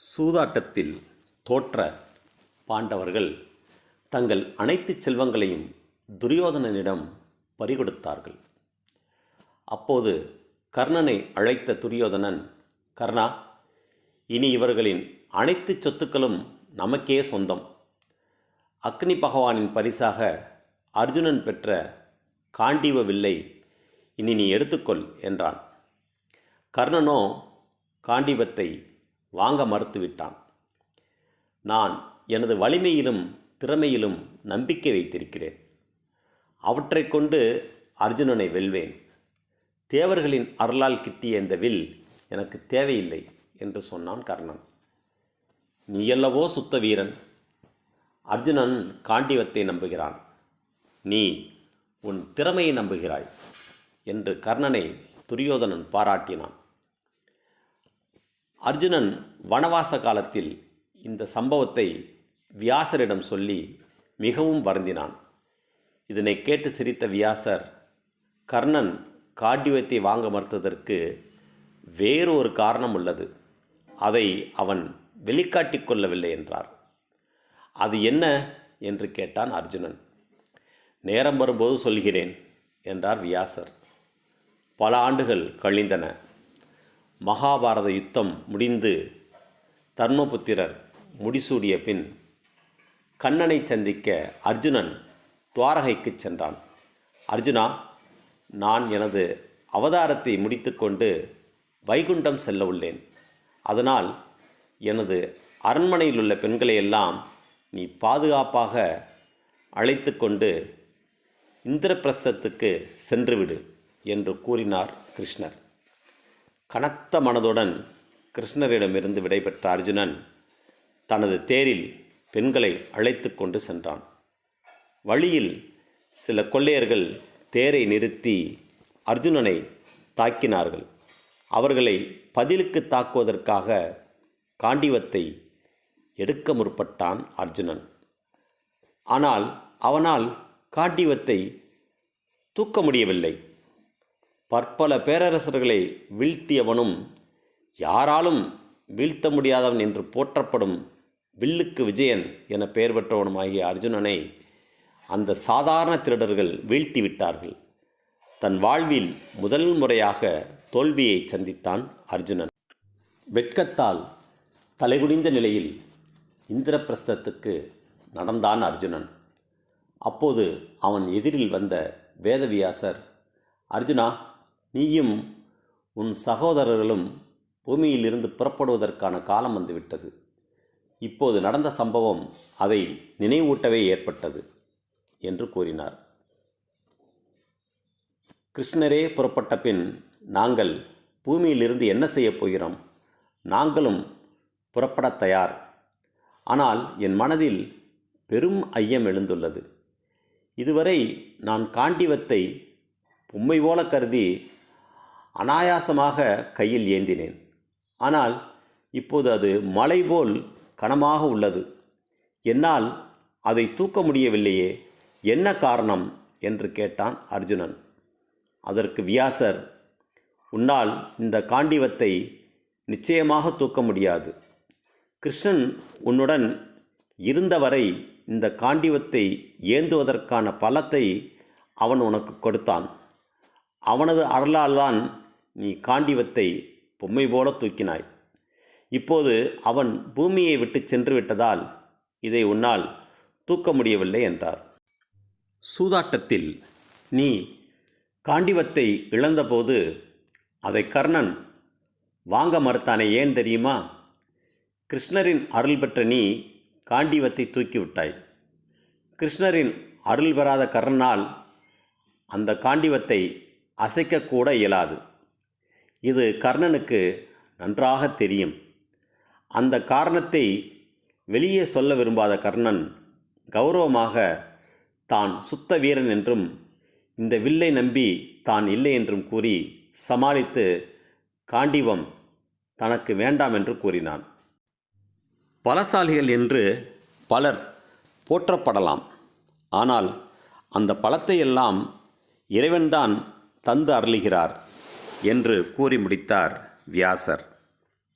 சூதாட்டத்தில் தோற்ற பாண்டவர்கள் தங்கள் அனைத்து செல்வங்களையும் துரியோதனனிடம் பறிகொடுத்தார்கள். அப்போது கர்ணனை அழைத்த துரியோதனன் கர்ணா இனி இவர்களின் அனைத்து சொத்துக்களும் நமக்கே சொந்தம். அக்னி பகவானின் பரிசாக அர்ஜுனன் பெற்ற காண்டீவ வில்லை இனி நீ எடுத்துக்கொள் என்றான். கர்ணனோ காண்டீபத்தை வாங்க மறுத்துவிட்டான். நான் எனது வலிமையிலும் திறமையிலும் நம்பிக்கை வைத்திருக்கிறேன். அவற்றைக் கொண்டு அர்ஜுனனை வெல்வேன். தேவர்களின் அருளால் கிட்டிய இந்த வில் எனக்கு தேவையில்லை என்று சொன்னான் கர்ணன். நீயல்லவோ சுத்த வீரன். அர்ஜுனன் காண்டிவத்தை நம்புகிறான். நீ உன் திறமையை நம்புகிறாய் என்று கர்ணனை துரியோதனன் பாராட்டினான். அர்ஜுனன் வனவாச காலத்தில் இந்த சம்பவத்தை வியாசரிடம் சொல்லி மிகவும் வருந்தினான். இதனை கேட்டு சிரித்த வியாசர் கர்ணன் காட்டியத்தை வாங்க மறுத்ததற்கு வேறொரு காரணம் உள்ளது. அதை அவன் வெளிக்காட்டிக் கொள்ளவில்லை என்றார். அது என்ன? என்று கேட்டான் அர்ஜுனன். நேரம் வரும்போது சொல்கிறேன் என்றார் வியாசர். பல ஆண்டுகள் கழிந்தன. மகாபாரத யுத்தம் முடிந்து தர்மபுத்திரர் முடிசூடிய பின் கண்ணனை சந்திக்க அர்ஜுனன் துவாரகைக்கு சென்றான். அர்ஜுனா நான் எனது அவதாரத்தை முடித்துக்கொண்டு வைகுண்டம் செல்ல உள்ளேன். அதனால் எனது அரண்மனையில் உள்ள பெண்களை எல்லாம் நீ பாதுகாப்பாக அழைத்து கொண்டு இந்திரபிரஸ்தத்துக்கு சென்றுவிடு என்று கூறினார் கிருஷ்ணர். கனத்த மனதுடன் கிருஷ்ணரிடமிருந்து விடைபெற்ற அர்ஜுனன் தனது தேரில் பெண்களை அழைத்து கொண்டு சென்றான். வழியில் சில கொள்ளையர்கள் தேரை நிறுத்தி அர்ஜுனனை தாக்கினார்கள். அவர்களை பதிலுக்கு தாக்குவதற்காக காண்டிவத்தை எடுக்க முற்பட்டான் அர்ஜுனன். ஆனால் அவனால் காண்டிவத்தை தூக்க முடியவில்லை. பற்பல பேரரசர்களை வீழ்த்தியவனும் யாராலும் வீழ்த்த முடியாதவன் என்று போற்றப்படும் வில்லுக்கு விஜயன் என பெயர் பெற்றவனுமாகிய அர்ஜுனனை அந்த சாதாரண திருடர்கள் வீழ்த்தி விட்டார்கள் தன் வாழ்வில் முதல் முறையாக தோல்வியை சந்தித்தான் அர்ஜுனன். வெட்கத்தால் தலைகுனிந்த நிலையில் இந்திரபிரஸ்தத்துக்கு நடந்தான் அர்ஜுனன். அப்போது அவன் எதிரில் வந்த வேதவியாசர் அர்ஜுனா நீயும் உன் சகோதரர்களும் பூமியிலிருந்து புறப்படுவதற்கான காலம் வந்துவிட்டது. இப்போது நடந்த சம்பவம் அதை நினைவூட்டவே ஏற்பட்டது என்று கூறினார். கிருஷ்ணரே புறப்பட்ட பின் நாங்கள் பூமியிலிருந்து என்ன செய்யப் போகிறோம்? நாங்களும் புறப்பட தயார். ஆனால் என் மனதில் பெரும் ஐயம் எழுந்துள்ளது. இதுவரை நான் காண்டிவத்தை பொம்மை போல கருதி அனாயாசமாக கையில் ஏந்தினேன். ஆனால் இப்போது அது மலை போல் கனமாக உள்ளது. என்னால் அதை தூக்க முடியவில்லையே என்ன காரணம்? என்று கேட்டான் அர்ஜுனன். அதற்கு வியாசர் உன்னால் இந்த காண்டிவத்தை நிச்சயமாக தூக்க முடியாது. கிருஷ்ணன் உன்னுடன் இருந்தவரை இந்த காண்டிவத்தை ஏந்துவதற்கான பலத்தை அவன் உனக்கு கொடுத்தான். அவனது அருளால்தான் நீ காண்டிவத்தை பொம்மை போல தூக்கினாய். இப்போது அவன் பூமியை விட்டு சென்று விட்டதால் இதை உன்னால் தூக்க முடியவில்லை என்றார். சூதாட்டத்தில் நீ காண்டிவத்தை இழந்தபோது அதை கர்ணன் வாங்க மறுத்தானே ஏன் தெரியுமா? கிருஷ்ணரின் அருள் பெற்ற நீ காண்டிவத்தை தூக்கிவிட்டாய். கிருஷ்ணரின் அருள் பெறாத கர்ணனால் அந்த காண்டிவத்தை அசைக்கக்கூட இயலாது. இது கர்ணனுக்கு நன்றாக தெரியும். அந்த காரணத்தை வெளியே சொல்ல விரும்பாத கர்ணன் கௌரவமாக தான் சுத்த வீரன் என்றும் இந்த வில்லை நம்பி தான் இல்லை என்றும் கூறி சமாளித்து காண்டிவம் தனக்கு வேண்டாம் என்று கூறினான். பலசாலிகள் என்று பலர் போற்றப்படலாம். ஆனால் அந்த பழத்தையெல்லாம் இறைவன்தான் தந்து அருளுகிறார். என்று கூறி முடித்தார் வியாசர்.